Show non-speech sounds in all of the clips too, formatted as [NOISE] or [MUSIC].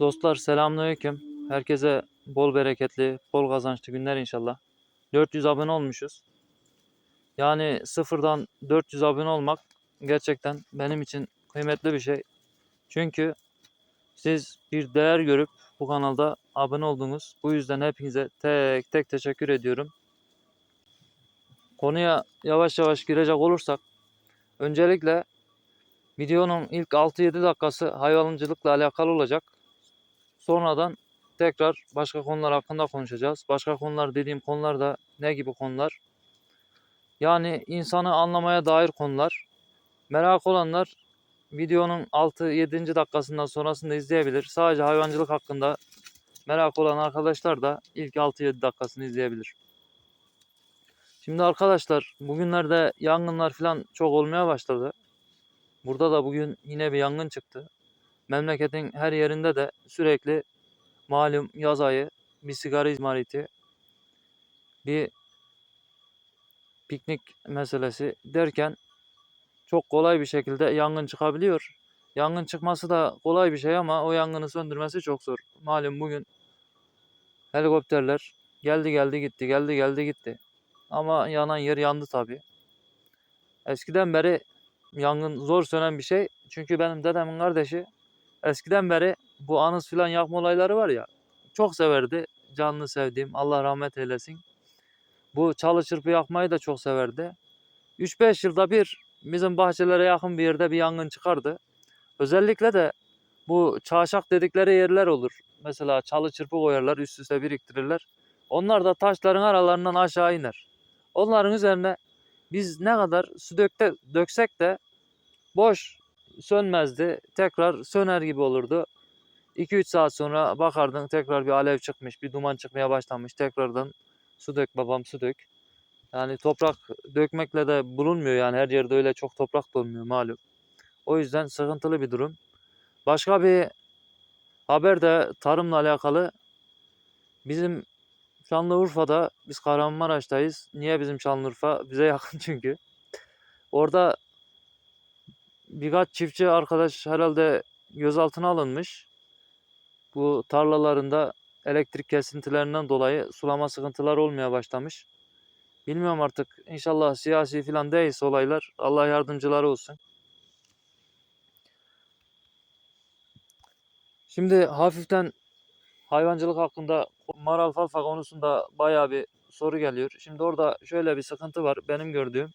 Dostlar selamünaleyküm. Herkese bol bereketli, bol kazançlı günler inşallah. 400 abone olmuşuz. Yani sıfırdan 400 abone olmak gerçekten benim için kıymetli bir şey. Çünkü siz bir değer görüp bu kanalda abone oldunuz. Bu yüzden hepinize tek tek teşekkür ediyorum. Konuya yavaş yavaş girecek olursak öncelikle videonun ilk 6-7 dakikası hayvancılıkla alakalı olacak. Sonradan tekrar başka konular hakkında konuşacağız. Başka konular dediğim konular da ne gibi konular? Yani insanı anlamaya dair konular. Merak olanlar videonun 6-7. dakikasından sonrasında izleyebilir. Sadece hayvancılık hakkında merak olan arkadaşlar da ilk 6-7 dakikasını izleyebilir. Şimdi arkadaşlar bugünlerde yangınlar falan çok olmaya başladı. Burada da bugün yine bir yangın çıktı. Memleketin her yerinde de sürekli malum yaz ayı bir sigara izmariti, bir piknik meselesi derken çok kolay bir şekilde yangın çıkabiliyor. Yangın çıkması da kolay bir şey ama o yangını söndürmesi çok zor. Malum bugün helikopterler geldi geldi gitti, geldi geldi gitti. Ama yanan yer yandı tabii. Eskiden beri yangın zor sönen bir şey. Çünkü benim dedemin kardeşi eskiden beri bu anız filan yakma olayları var ya çok severdi. Canlı sevdiğim Allah rahmet eylesin. Bu çalı çırpı yakmayı da çok severdi. 3-5 yılda bir bizim bahçelere yakın bir yerde bir yangın çıkardı. Özellikle de bu çarşak dedikleri yerler olur. Mesela çalı çırpı koyarlar üst üste biriktirirler. Onlar da taşların aralarından aşağı iner. Onların üzerine biz ne kadar su dökte, döksek de boş sönmezdi. Tekrar söner gibi olurdu. 2-3 saat sonra bakardın tekrar bir alev çıkmış, bir duman çıkmaya başlamış. Tekrardan su dök babam su dök. Yani toprak dökmekle de bulunmuyor yani her yerde öyle çok toprak da olmuyor malum. O yüzden sıkıntılı bir durum. Başka bir haber de tarımla alakalı. Bizim Şanlıurfa'da biz Kahramanmaraş'tayız. Niye bizim Şanlıurfa? Bize yakın [LAUGHS] çünkü. Orada birkaç çiftçi arkadaş herhalde gözaltına alınmış. Bu tarlalarında elektrik kesintilerinden dolayı sulama sıkıntıları olmaya başlamış. Bilmiyorum artık inşallah siyasi falan değilse olaylar Allah yardımcıları olsun. Şimdi hafiften hayvancılık hakkında maral falfa konusunda bayağı bir soru geliyor. Şimdi orada şöyle bir sıkıntı var benim gördüğüm.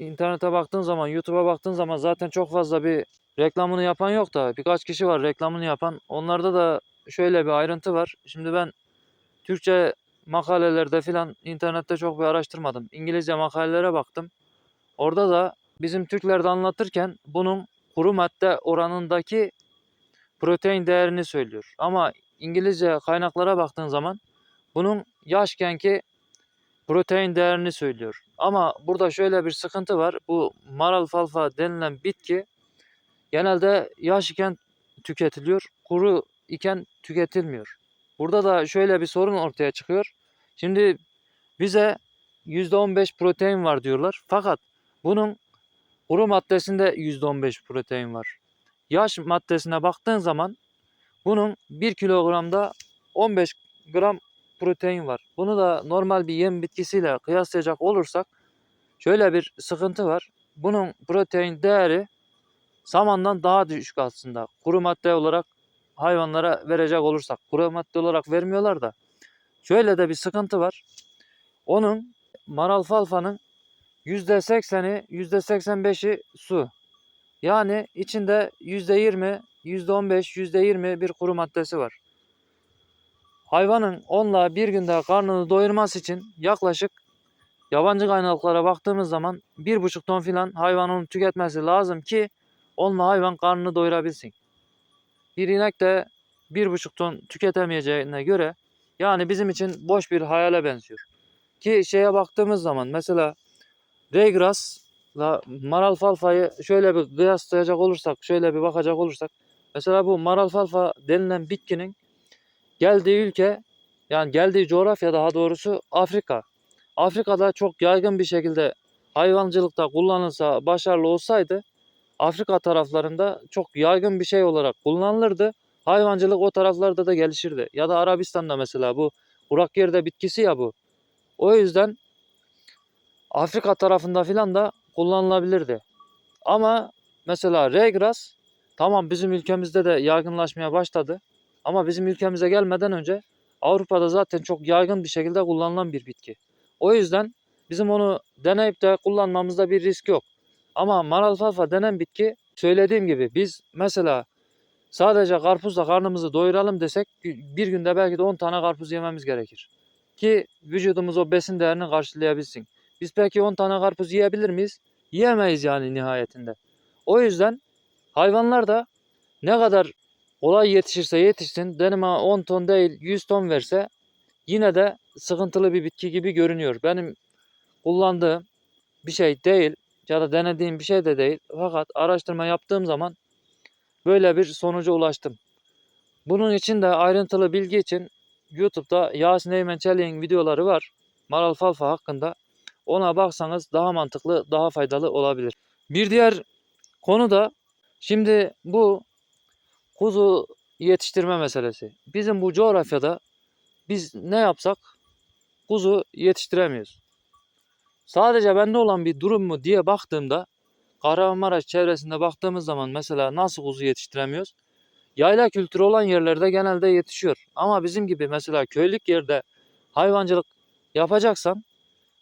İnternete baktığın zaman, YouTube'a baktığın zaman zaten çok fazla bir reklamını yapan yok da birkaç kişi var reklamını yapan. Onlarda da şöyle bir ayrıntı var. Şimdi ben Türkçe makalelerde filan internette çok bir araştırmadım. İngilizce makalelere baktım. Orada da bizim Türklerde anlatırken bunun kuru madde oranındaki protein değerini söylüyor. Ama İngilizce kaynaklara baktığın zaman bunun yaşkenki protein değerini söylüyor. Ama burada şöyle bir sıkıntı var. Bu maral falfa denilen bitki genelde yaş iken tüketiliyor, kuru iken tüketilmiyor. Burada da şöyle bir sorun ortaya çıkıyor. Şimdi bize %15 protein var diyorlar. Fakat bunun kuru maddesinde %15 protein var. Yaş maddesine baktığın zaman bunun 1 kilogramda 15 gram protein var. Bunu da normal bir yem bitkisiyle kıyaslayacak olursak şöyle bir sıkıntı var. Bunun protein değeri samandan daha düşük aslında. Kuru madde olarak hayvanlara verecek olursak. Kuru madde olarak vermiyorlar da. Şöyle de bir sıkıntı var. Onun maral falfanın %80'i %85'i su. Yani içinde %20, %15, %20 bir kuru maddesi var. Hayvanın onunla bir günde karnını doyurması için yaklaşık yabancı kaynaklara baktığımız zaman bir buçuk ton filan hayvanın tüketmesi lazım ki onunla hayvan karnını doyurabilsin. Bir inek de bir buçuk ton tüketemeyeceğine göre yani bizim için boş bir hayale benziyor. Ki şeye baktığımız zaman mesela Raygrass'la Maral Falfa'yı şöyle bir kıyaslayacak olursak, şöyle bir bakacak olursak mesela bu Maral Falfa denilen bitkinin geldiği ülke yani geldiği coğrafya daha doğrusu Afrika. Afrika'da çok yaygın bir şekilde hayvancılıkta kullanılsa, başarılı olsaydı Afrika taraflarında çok yaygın bir şey olarak kullanılırdı. Hayvancılık o taraflarda da gelişirdi. Ya da Arabistan'da mesela bu kurak yerde bitkisi ya bu. O yüzden Afrika tarafında filan da kullanılabilirdi. Ama mesela regras tamam bizim ülkemizde de yaygınlaşmaya başladı. Ama bizim ülkemize gelmeden önce Avrupa'da zaten çok yaygın bir şekilde kullanılan bir bitki. O yüzden bizim onu deneyip de kullanmamızda bir risk yok. Ama maralfalfa denen bitki söylediğim gibi biz mesela sadece karpuzla karnımızı doyuralım desek bir günde belki de 10 tane karpuz yememiz gerekir. Ki vücudumuz o besin değerini karşılayabilsin. Biz peki 10 tane karpuz yiyebilir miyiz? Yiyemeyiz yani nihayetinde. O yüzden hayvanlar da ne kadar kolay yetişirse yetişsin denime 10 ton değil 100 ton verse yine de sıkıntılı bir bitki gibi görünüyor. Benim kullandığım bir şey değil ya da denediğim bir şey de değil. Fakat araştırma yaptığım zaman böyle bir sonuca ulaştım. Bunun için de ayrıntılı bilgi için YouTube'da Yasin Eymen Çelik'in videoları var. Maralfalfa hakkında. Ona baksanız daha mantıklı, daha faydalı olabilir. Bir diğer konu da şimdi bu kuzu yetiştirme meselesi. Bizim bu coğrafyada biz ne yapsak kuzu yetiştiremiyoruz. Sadece bende olan bir durum mu diye baktığımda Kahramanmaraş çevresinde baktığımız zaman mesela nasıl kuzu yetiştiremiyoruz? Yayla kültürü olan yerlerde genelde yetişiyor. Ama bizim gibi mesela köylük yerde hayvancılık yapacaksan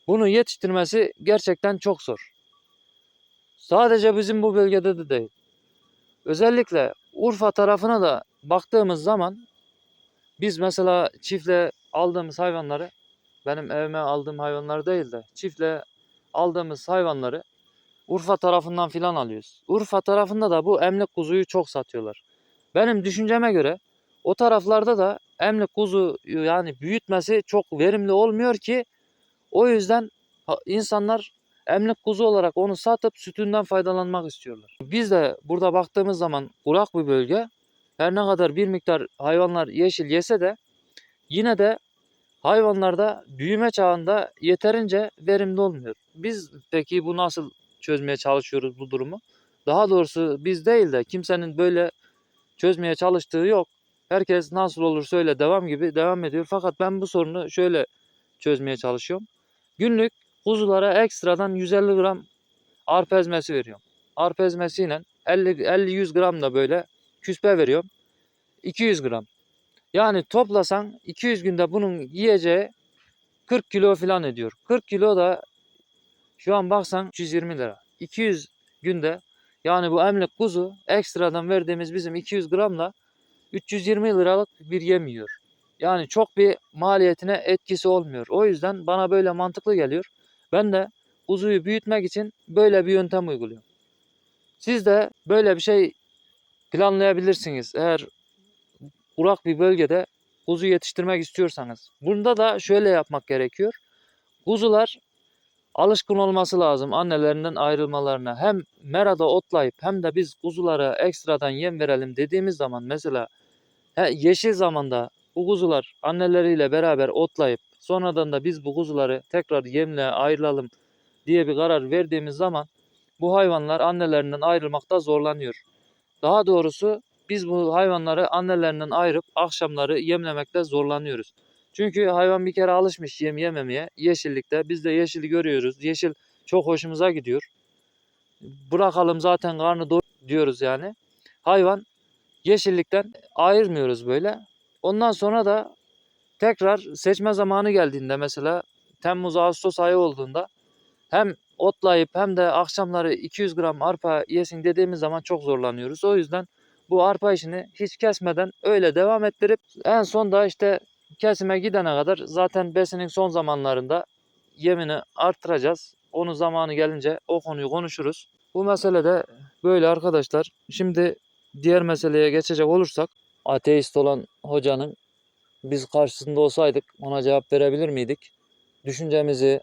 bunu yetiştirmesi gerçekten çok zor. Sadece bizim bu bölgede de değil. Özellikle Urfa tarafına da baktığımız zaman biz mesela çiftle aldığımız hayvanları benim evime aldığım hayvanlar değil de çiftle aldığımız hayvanları Urfa tarafından filan alıyoruz. Urfa tarafında da bu emlik kuzuyu çok satıyorlar. Benim düşünceme göre o taraflarda da emlik kuzu yani büyütmesi çok verimli olmuyor ki o yüzden insanlar emlik kuzu olarak onu satıp sütünden faydalanmak istiyorlar. Biz de burada baktığımız zaman kurak bir bölge. Her ne kadar bir miktar hayvanlar yeşil yese de yine de hayvanlarda büyüme çağında yeterince verimli olmuyor. Biz peki bu nasıl çözmeye çalışıyoruz bu durumu? Daha doğrusu biz değil de kimsenin böyle çözmeye çalıştığı yok. Herkes nasıl olursa öyle devam gibi devam ediyor. Fakat ben bu sorunu şöyle çözmeye çalışıyorum. Günlük kuzulara ekstradan 150 gram arpa ezmesi veriyorum. Arpa ezmesiyle 50-100 gram da böyle küspe veriyorum. 200 gram. Yani toplasan 200 günde bunun yiyeceği 40 kilo falan ediyor. 40 kilo da şu an baksan 320 lira. 200 günde yani bu emlik kuzu ekstradan verdiğimiz bizim 200 gramla 320 liralık bir yem yiyor. Yani çok bir maliyetine etkisi olmuyor. O yüzden bana böyle mantıklı geliyor. Ben de kuzuyu büyütmek için böyle bir yöntem uyguluyorum. Siz de böyle bir şey planlayabilirsiniz. Eğer kurak bir bölgede kuzu yetiştirmek istiyorsanız. Bunda da şöyle yapmak gerekiyor. Kuzular alışkın olması lazım annelerinden ayrılmalarına. Hem merada otlayıp hem de biz kuzulara ekstradan yem verelim dediğimiz zaman mesela he, yeşil zamanda bu kuzular anneleriyle beraber otlayıp sonradan da biz bu kuzuları tekrar yemle ayrılalım diye bir karar verdiğimiz zaman bu hayvanlar annelerinden ayrılmakta zorlanıyor. Daha doğrusu biz bu hayvanları annelerinden ayırıp akşamları yemlemekte zorlanıyoruz. Çünkü hayvan bir kere alışmış yem yememeye yeşillikte. Biz de yeşili görüyoruz. Yeşil çok hoşumuza gidiyor. Bırakalım zaten karnı doy diyoruz yani. Hayvan yeşillikten ayırmıyoruz böyle. Ondan sonra da tekrar seçme zamanı geldiğinde mesela Temmuz Ağustos ayı olduğunda hem otlayıp hem de akşamları 200 gram arpa yesin dediğimiz zaman çok zorlanıyoruz. O yüzden bu arpa işini hiç kesmeden öyle devam ettirip en son da işte kesime gidene kadar zaten besinin son zamanlarında yemini arttıracağız. Onu zamanı gelince o konuyu konuşuruz. Bu mesele de böyle arkadaşlar. Şimdi diğer meseleye geçecek olursak ateist olan hocanın biz karşısında olsaydık ona cevap verebilir miydik? Düşüncemizi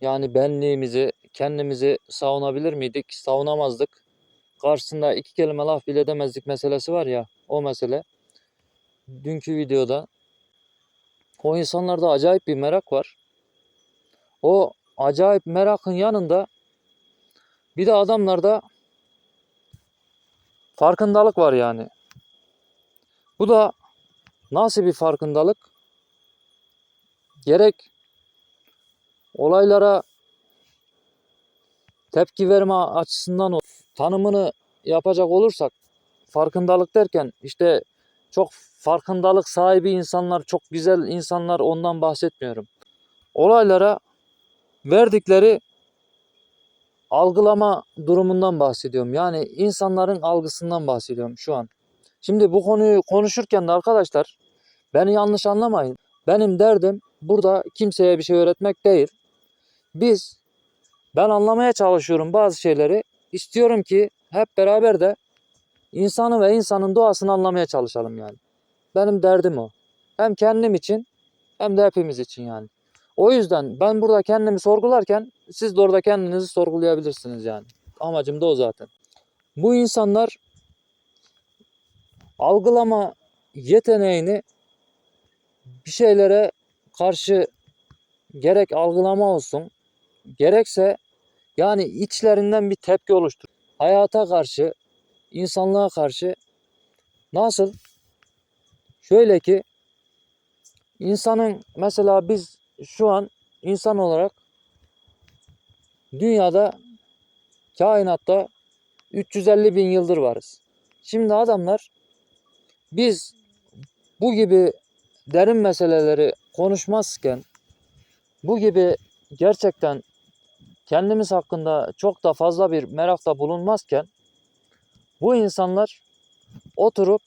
yani benliğimizi, kendimizi savunabilir miydik? Savunamazdık. Karşısında iki kelime laf bile demezdik meselesi var ya o mesele. Dünkü videoda o insanlarda acayip bir merak var. O acayip merakın yanında bir de adamlarda farkındalık var yani. Bu da nasıl bir farkındalık? Gerek olaylara tepki verme açısından tanımını yapacak olursak farkındalık derken işte çok farkındalık sahibi insanlar, çok güzel insanlar ondan bahsetmiyorum. Olaylara verdikleri algılama durumundan bahsediyorum. Yani insanların algısından bahsediyorum şu an. Şimdi bu konuyu konuşurken de arkadaşlar beni yanlış anlamayın. Benim derdim burada kimseye bir şey öğretmek değil. Biz ben anlamaya çalışıyorum bazı şeyleri. İstiyorum ki hep beraber de insanı ve insanın doğasını anlamaya çalışalım yani. Benim derdim o. Hem kendim için hem de hepimiz için yani. O yüzden ben burada kendimi sorgularken siz de orada kendinizi sorgulayabilirsiniz yani. Amacım da o zaten. Bu insanlar algılama yeteneğini bir şeylere karşı gerek algılama olsun gerekse yani içlerinden bir tepki oluştur. Hayata karşı, insanlığa karşı nasıl? Şöyle ki insanın mesela biz şu an insan olarak dünyada kainatta 350 bin yıldır varız. Şimdi adamlar biz bu gibi derin meseleleri konuşmazken bu gibi gerçekten kendimiz hakkında çok da fazla bir merakta bulunmazken bu insanlar oturup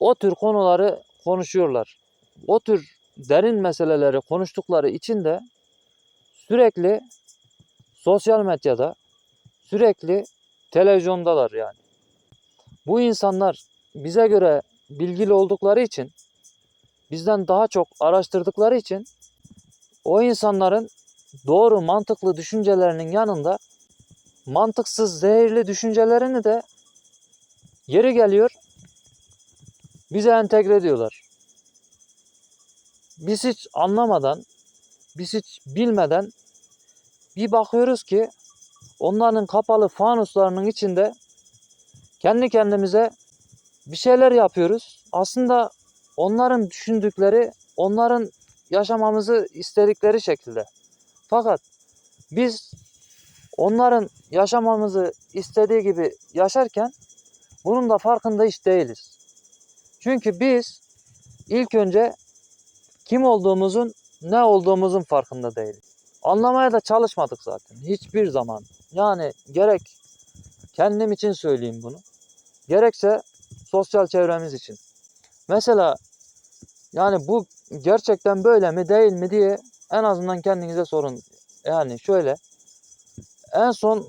o tür konuları konuşuyorlar. O tür derin meseleleri konuştukları için de sürekli sosyal medyada sürekli televizyondalar yani. Bu insanlar bize göre bilgili oldukları için bizden daha çok araştırdıkları için o insanların doğru mantıklı düşüncelerinin yanında mantıksız zehirli düşüncelerini de yeri geliyor bize entegre ediyorlar. Biz hiç anlamadan, biz hiç bilmeden bir bakıyoruz ki onların kapalı fanuslarının içinde kendi kendimize bir şeyler yapıyoruz. Aslında onların düşündükleri, onların yaşamamızı istedikleri şekilde. Fakat biz onların yaşamamızı istediği gibi yaşarken bunun da farkında hiç değiliz. Çünkü biz ilk önce kim olduğumuzun, ne olduğumuzun farkında değiliz. Anlamaya da çalışmadık zaten hiçbir zaman. Yani gerek kendim için söyleyeyim bunu. Gerekse sosyal çevremiz için. Mesela yani bu gerçekten böyle mi değil mi diye en azından kendinize sorun. Yani şöyle en son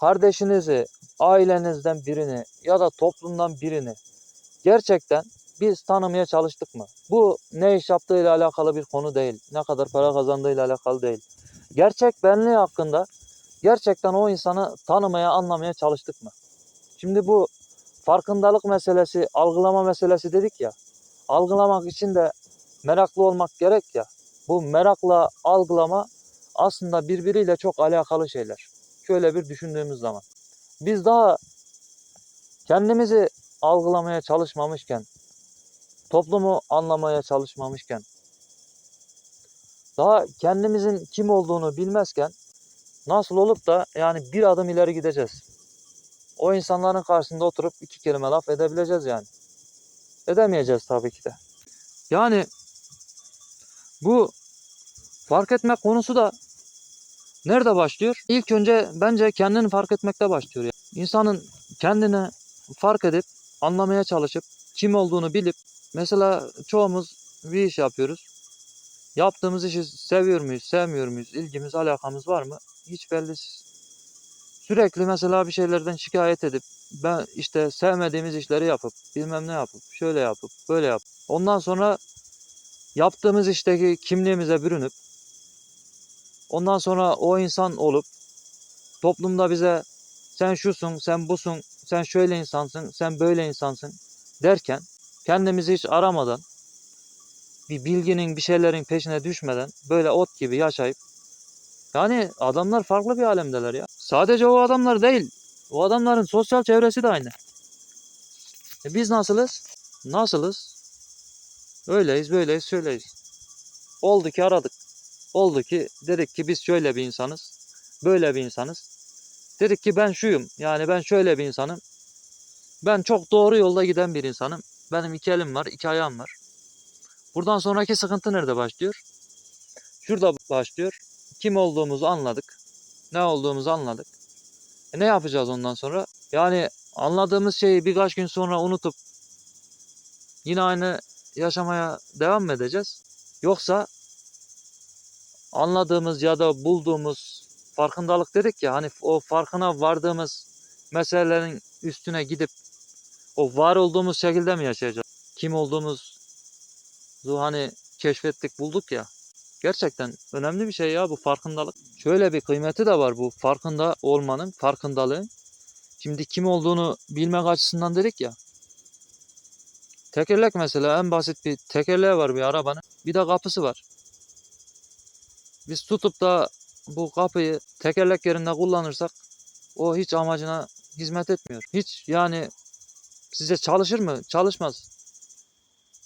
kardeşinizi, ailenizden birini ya da toplumdan birini gerçekten biz tanımaya çalıştık mı? Bu ne iş yaptığıyla alakalı bir konu değil. Ne kadar para kazandığıyla alakalı değil. Gerçek benliği hakkında gerçekten o insanı tanımaya, anlamaya çalıştık mı? Şimdi bu farkındalık meselesi, algılama meselesi dedik ya. Algılamak için de meraklı olmak gerek ya. Bu merakla algılama aslında birbiriyle çok alakalı şeyler. Şöyle bir düşündüğümüz zaman. Biz daha kendimizi algılamaya çalışmamışken, toplumu anlamaya çalışmamışken, daha kendimizin kim olduğunu bilmezken nasıl olup da yani bir adım ileri gideceğiz. O insanların karşısında oturup iki kelime laf edebileceğiz yani. Edemeyeceğiz tabii ki de. Yani bu fark etme konusu da nerede başlıyor? İlk önce bence kendini fark etmekte başlıyor. Yani. İnsanın kendini fark edip anlamaya çalışıp kim olduğunu bilip mesela çoğumuz bir iş yapıyoruz. Yaptığımız işi seviyor muyuz, sevmiyor muyuz, ilgimiz, alakamız var mı? Hiç bellisiz. Sürekli mesela bir şeylerden şikayet edip ben işte sevmediğimiz işleri yapıp bilmem ne yapıp şöyle yapıp böyle yap. Ondan sonra yaptığımız işteki kimliğimize bürünüp ondan sonra o insan olup toplumda bize sen şusun, sen busun, sen şöyle insansın, sen böyle insansın derken kendimizi hiç aramadan bir bilginin bir şeylerin peşine düşmeden böyle ot gibi yaşayıp yani adamlar farklı bir alemdeler ya. Sadece o adamlar değil. O adamların sosyal çevresi de aynı. E biz nasılız? Nasılız? Öyleyiz, böyleyiz, şöyleyiz. Oldu ki aradık. Oldu ki dedik ki biz şöyle bir insanız. Böyle bir insanız. Dedik ki ben şuyum. Yani ben şöyle bir insanım. Ben çok doğru yolda giden bir insanım. Benim iki elim var, iki ayağım var. Buradan sonraki sıkıntı nerede başlıyor? Şurada başlıyor. Kim olduğumuzu anladık. Ne olduğumuzu anladık. E ne yapacağız ondan sonra? Yani anladığımız şeyi birkaç gün sonra unutup yine aynı yaşamaya devam mı edeceğiz? Yoksa anladığımız ya da bulduğumuz farkındalık dedik ya hani o farkına vardığımız meselelerin üstüne gidip o var olduğumuz şekilde mi yaşayacağız? Kim olduğumuzu hani keşfettik bulduk ya. Gerçekten önemli bir şey ya bu farkındalık. Şöyle bir kıymeti de var bu farkında olmanın, farkındalığın. Şimdi kim olduğunu bilmek açısından dedik ya. Tekerlek mesela en basit bir tekerleği var bir arabanın. Bir de kapısı var. Biz tutup da bu kapıyı tekerlek yerinde kullanırsak o hiç amacına hizmet etmiyor. Hiç yani size çalışır mı? Çalışmaz.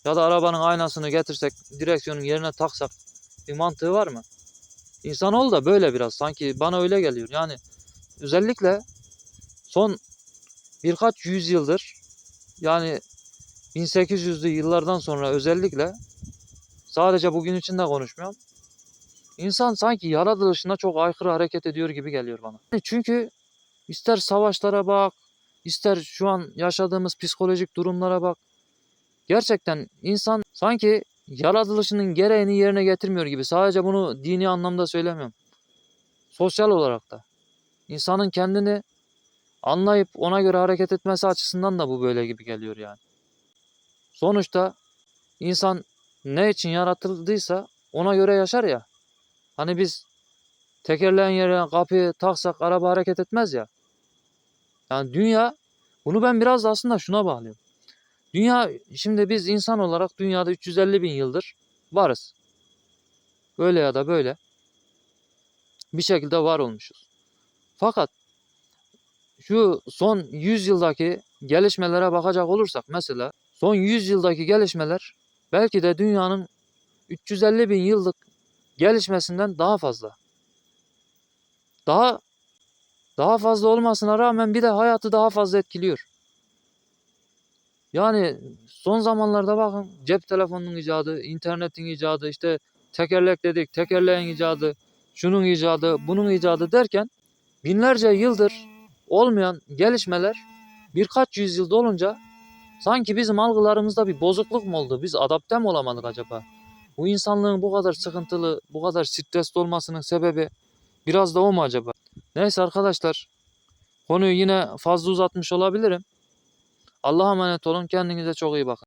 Ya da arabanın aynasını getirsek, direksiyonun yerine taksak bir mantığı var mı? İnsanoğlu da böyle biraz sanki bana öyle geliyor. Yani özellikle son birkaç yüzyıldır yani 1800'lü yıllardan sonra özellikle sadece bugün için de konuşmuyorum. İnsan sanki yaratılışına çok aykırı hareket ediyor gibi geliyor bana. Çünkü ister savaşlara bak, ister şu an yaşadığımız psikolojik durumlara bak. Gerçekten insan sanki yaratılışının gereğini yerine getirmiyor gibi. Sadece bunu dini anlamda söylemiyorum. Sosyal olarak da. İnsanın kendini anlayıp ona göre hareket etmesi açısından da bu böyle gibi geliyor yani. Sonuçta insan ne için yaratıldıysa ona göre yaşar ya. Hani biz tekerleğin yerine kapıyı taksak araba hareket etmez ya. Yani dünya bunu ben biraz da aslında şuna bağlıyorum. Dünya şimdi biz insan olarak dünyada 350 bin yıldır varız. Böyle ya da böyle bir şekilde var olmuşuz. Fakat şu son 100 yıldaki gelişmelere bakacak olursak mesela son 100 yıldaki gelişmeler belki de dünyanın 350 bin yıllık gelişmesinden daha fazla. Daha daha fazla olmasına rağmen bir de hayatı daha fazla etkiliyor. Yani son zamanlarda bakın cep telefonunun icadı, internetin icadı, işte tekerlek dedik, tekerleğin icadı, şunun icadı, bunun icadı derken binlerce yıldır olmayan gelişmeler birkaç yüzyılda olunca sanki bizim algılarımızda bir bozukluk mu oldu? Biz adapte mi olamadık acaba? Bu insanlığın bu kadar sıkıntılı, bu kadar stresli olmasının sebebi biraz da o mu acaba? Neyse arkadaşlar konuyu yine fazla uzatmış olabilirim. Allah'a emanet olun. Kendinize çok iyi bakın.